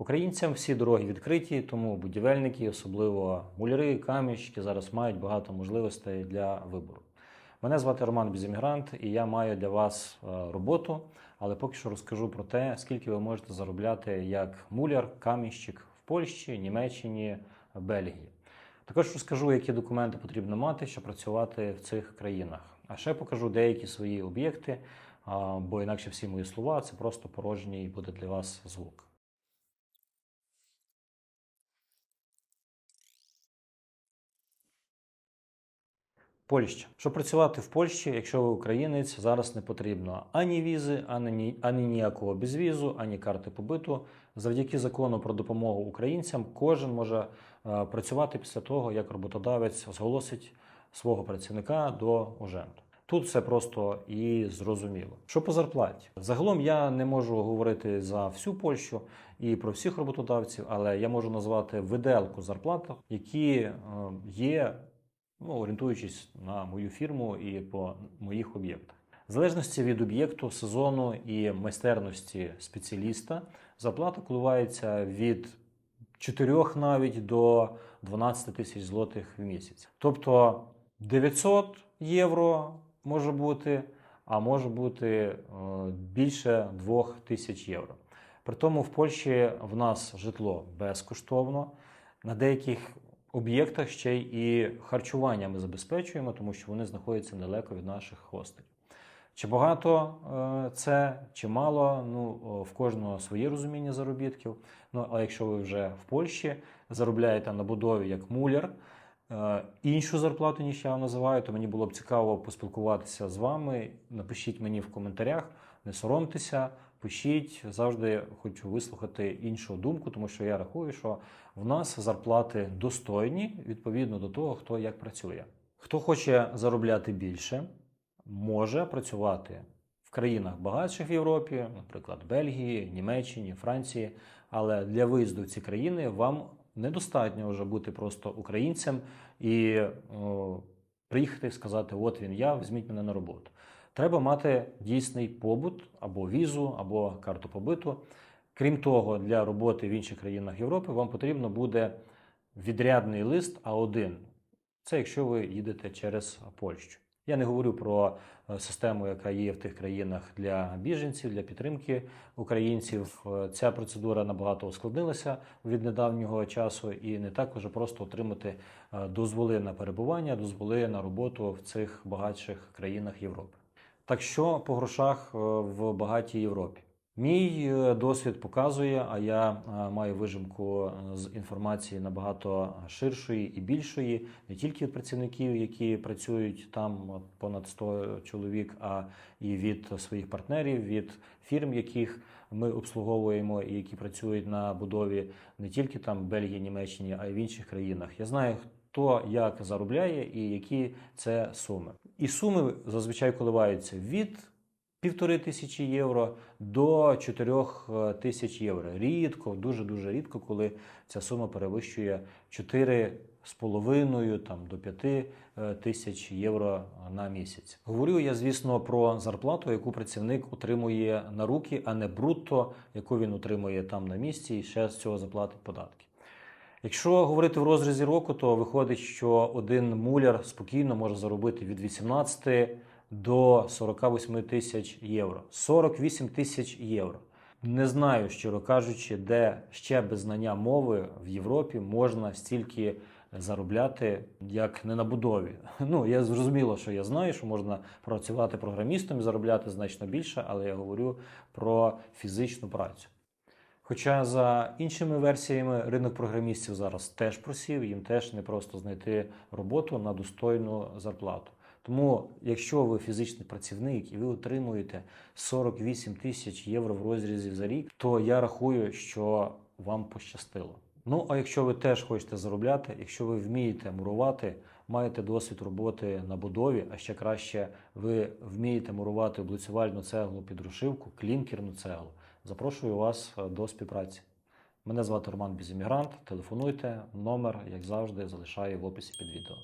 Українцям всі дороги відкриті, тому будівельники, особливо муляри, камінщики, зараз мають багато можливостей для вибору. Мене звати Роман Безіммігрант, і я маю для вас е, роботу, але поки що розкажу про те, скільки ви можете заробляти як муляр, камінщик в Польщі, Німеччині, Бельгії. Також розкажу, які документи потрібно мати, щоб працювати в цих країнах. А ще покажу деякі свої об'єкти, бо інакше всі мої слова це просто порожній буде для вас звук. Польща. Щоб працювати в Польщі, якщо ви українець, зараз не потрібно ані візи, ані, ані ніякого безвізу, ані карти побиту. Завдяки закону про допомогу українцям кожен може е, працювати після того, як роботодавець зголосить свого працівника до уженту. Тут все просто і зрозуміло. Що по зарплаті? Загалом я не можу говорити за всю Польщу і про всіх роботодавців, але я можу назвати виделку зарплат, які е, є ну, орієнтуючись на мою фірму і по моїх об'єктах. В залежності від об'єкту, сезону і майстерності спеціаліста, зарплата коливається від 4 навіть до 12 тисяч злотих в місяць. Тобто 900 євро може бути, а може бути е, більше 2 тисяч євро. При тому в Польщі в нас житло безкоштовно. На деяких об'єктах ще й і харчування ми забезпечуємо, тому що вони знаходяться недалеко від наших хостелів. Чи багато е, це, чи мало, ну в кожного своє розуміння заробітків. Ну а якщо ви вже в Польщі заробляєте на будові як муляр, е, іншу зарплату, ніж я називаю, то мені було б цікаво поспілкуватися з вами. Напишіть мені в коментарях, не соромтеся, пишіть. Завжди хочу вислухати іншу думку, тому що я рахую, що в нас зарплати достойні відповідно до того, хто як працює. Хто хоче заробляти більше, може працювати в країнах багатших в Європі, наприклад, Бельгії, Німеччині, Франції. Але для виїзду в ці країни вам недостатньо вже бути просто українцем і о, приїхати і сказати: От він я, візьміть мене на роботу. Треба мати дійсний побут або візу, або карту побиту. Крім того, для роботи в інших країнах Європи вам потрібно буде відрядний лист А1. Це якщо ви їдете через Польщу. Я не говорю про е, систему, яка є в тих країнах для біженців, для підтримки українців. Е, Ця процедура набагато ускладнилася від недавнього часу, і не так уже просто отримати е, дозволи на перебування, дозволи на роботу в цих багатших країнах Європи. Так що по грошах е, в багатій Європі? Мій е, досвід показує, а я е, маю вижимку з інформації набагато ширшої і більшої, не тільки від працівників, які працюють там понад 100 чоловік, а і від своїх партнерів, від фірм, яких ми обслуговуємо і які працюють на будові не тільки там Бельгії, Німеччині, а й в інших країнах. Я знаю, хто як заробляє і які це суми. І суми зазвичай коливаються від півтори тисячі євро до чотирьох е, тисяч євро. Рідко, дуже дуже рідко, коли ця сума перевищує 4 з половиною там до 5 е, тисяч євро на місяць. Говорю я, звісно, про зарплату, яку працівник отримує на руки, а не брутто, яку він отримує там на місці, і ще з цього заплатить податки. Якщо говорити в розрізі року, то виходить, що один муляр спокійно може заробити від 18 до 48 тисяч євро. 48 тисяч євро. Не знаю, щиро кажучи, де ще без знання мови в Європі можна стільки заробляти, як не на будові. Ну я зрозуміло, що я знаю, що можна працювати програмістом і заробляти значно більше, але я говорю про фізичну працю. Хоча за іншими версіями ринок програмістів зараз теж просів, їм теж не просто знайти роботу на достойну зарплату. Тому, якщо ви фізичний працівник і ви отримуєте 48 тисяч євро в розрізі за рік, то я рахую, що вам пощастило. Ну а якщо ви теж хочете заробляти, якщо ви вмієте мурувати, маєте досвід роботи на будові, а ще краще ви вмієте мурувати облицювальну цеглу під рушивку, клінкерну цеглу, запрошую вас е, до співпраці. Мене звати Роман Бізімігрант. Телефонуйте, номер, як завжди, залишаю в описі під відео.